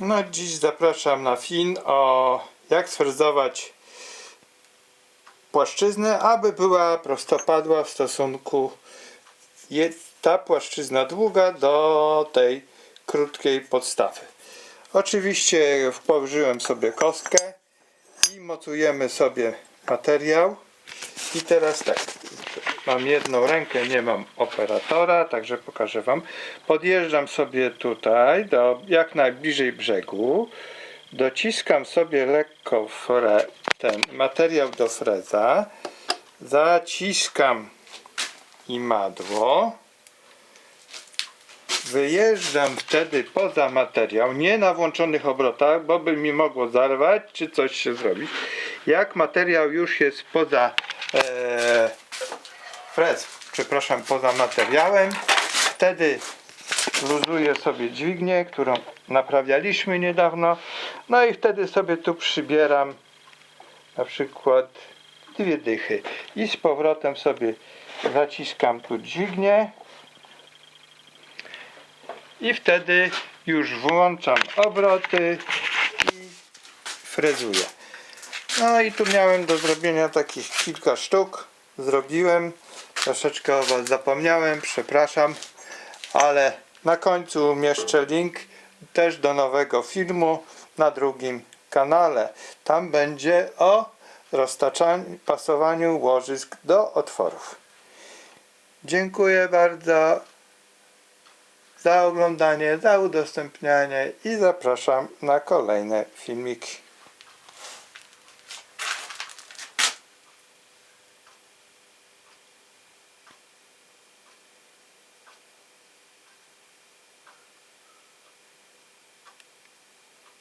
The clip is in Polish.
No dziś zapraszam na film o jak sfrezować płaszczyznę, aby była prostopadła w stosunku ta płaszczyzna długa do tej krótkiej podstawy. Oczywiście położyłem sobie kostkę i mocujemy sobie materiał. I teraz tak, mam jedną rękę, nie mam operatora, także pokażę Wam. Podjeżdżam sobie tutaj, do jak najbliżej brzegu. Dociskam sobie lekko fre, ten materiał do freza. Zaciskam imadło. Wyjeżdżam wtedy poza materiał, nie na włączonych obrotach, bo by mi mogło zarwać, czy coś się zrobić. Jak materiał już jest poza e, frez, przepraszam, poza materiałem, wtedy luzuję sobie dźwignię, którą naprawialiśmy niedawno. No i wtedy sobie tu przybieram na przykład dwie dychy i z powrotem sobie zaciskam tu dźwignię i wtedy już włączam obroty i frezuję. No i tu miałem do zrobienia takich kilka sztuk. Zrobiłem. Troszeczkę o Was zapomniałem, przepraszam. Ale na końcu umieszczę link też do nowego filmu na drugim kanale. Tam będzie o roztaczaniu, pasowaniu łożysk do otworów. Dziękuję bardzo za oglądanie, za udostępnianie i zapraszam na kolejne filmiki.